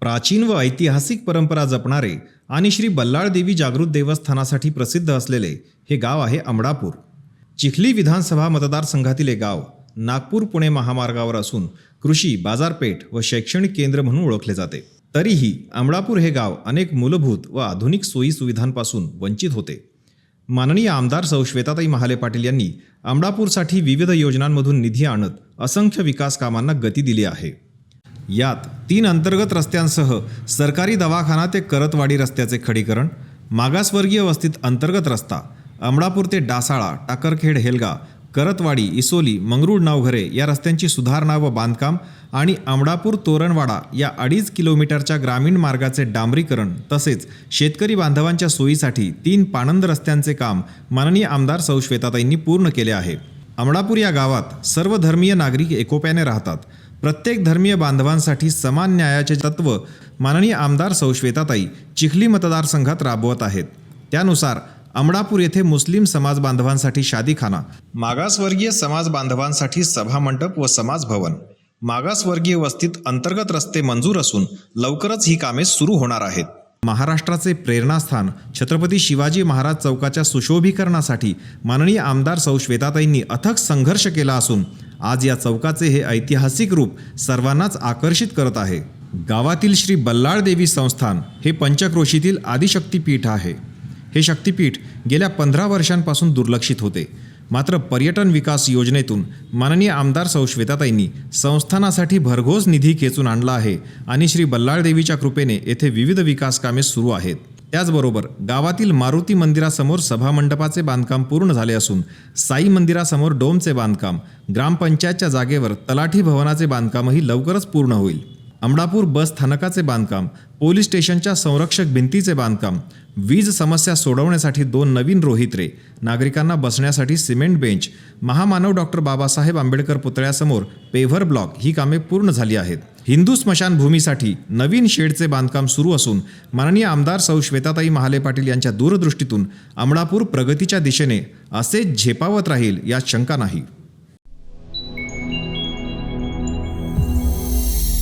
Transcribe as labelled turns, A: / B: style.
A: प्राचीन व ऐतिहासिक परंपरा जपणारे आणि श्री बल्लाळदेवी जागृत देवस्थानासाठी प्रसिद्ध असलेले हे गाव आहे अमडापूर. चिखली विधानसभा मतदारसंघातील हे गाव नागपूर पुणे महामार्गावर असून कृषी बाजारपेठ व शैक्षणिक केंद्र म्हणून ओळखले जाते. तरीही अमडापूर हे गाव अनेक मूलभूत व आधुनिक सोयी सुविधांपासून वंचित होते. माननीय आमदार सौ. श्वेताताई महाले पाटील यांनी अमडापूरसाठी विविध योजनांमधून निधी आणत असंख्य विकास कामांना गती दिली आहे. यात तीन अंतर्गत रस्त्यांसह सरकारी दवाखाना ते करतवाडी रस्त्याचे खडीकरण मागासवर्गीय वस्तीत अंतर्गत रस्ता अमडापूर ते डासाळा टाकरखेड हेलगा करतवाडी इसोली मंगरूळ नावघरे या रस्त्यांची सुधारणा व बांधकाम आणि अमडापूर तोरणवाडा या अडीच किलोमीटरच्या ग्रामीण मार्गाचे डांबरीकरण तसेच शेतकरी बांधवांच्या सोयीसाठी तीन पाणंद रस्त्यांचे काम माननीय आमदार सौ श्वेताताईंनी पूर्ण केले आहे. अमडापूर या गावात सर्व धर्मीय नागरिक एकोप्याने राहतात. प्रत्येक धर्मीय बांधवांसाठी समान न्यायाचे तत्व माननीय आमदार सौश्वेताताई चिखली मतदारसंघात राबवत आहेत. त्यानुसार अमडापूर येथे मुस्लिम समाज बांधवांसाठी शादीखाना मागासवर्गीय समाज बांधवांसाठी सभामंडप व समाज भवन मागासवर्गीय वस्तीत अंतर्गत रस्ते मंजूर असून लवकरच ही कामे सुरू होणार आहेत. महाराष्ट्राचे प्रेरणास्थान छत्रपती शिवाजी महाराज चौकाच्या सुशोभीकरणासाठी माननीय आमदार सौ श्वेताताईंनी अथक संघर्ष केला असून आज या चौकाचे हे ऐतिहासिक रूप सर्वांनाच आकर्षित करत आहे. गावातील श्री बल्लाळ देवी संस्थान हे पंचक्रोशीतील आदिशक्तीपीठ आहे. हे शक्तीपीठ गेल्या पंधरा वर्षांपासून दुर्लक्षित होते. मात्र पर्यटन विकास योजनेतून माननीय आमदार सौश्वेताताईंनी संस्थानासाठी भरघोस निधी खेचून आणला आहे आणि श्री बल्लाळ देवीच्या कृपेने येथे विविध विकास कामे सुरू आहेत. त्याचबरोबर गावातील मारुती मंदिरासमोर सभामंडपाचे बांधकाम पूर्ण झाले असून साई मंदिरासमोर डोमचे बांधकाम ग्रामपंचायतच्या जागेवर तलाठी भवनाचे बांधकामही लवकरच पूर्ण होईल. अमडापूर बस स्थानकाचे बांधकाम पोलीस स्टेशनच्या संरक्षक भिंतीचे बांधकाम वीज समस्या सोडवण्यासाठी दोन नवीन रोहित्रे नागरिकांना बसण्यासाठी सिमेंट बेंच महामानव डॉक्टर बाबासाहेब आंबेडकर पुतळ्यासमोर पेव्हर ब्लॉक ही कामे पूर्ण झाली आहेत. हिंदू स्मशानभूमीसाठी नवीन शेडचे बांधकाम सुरू असून माननीय आमदार सौ श्वेताताई महाले पाटील यांच्या दूरदृष्टीतून अमळापूर प्रगतीच्या दिशेने असे झेपावत राहील यात शंका नाही.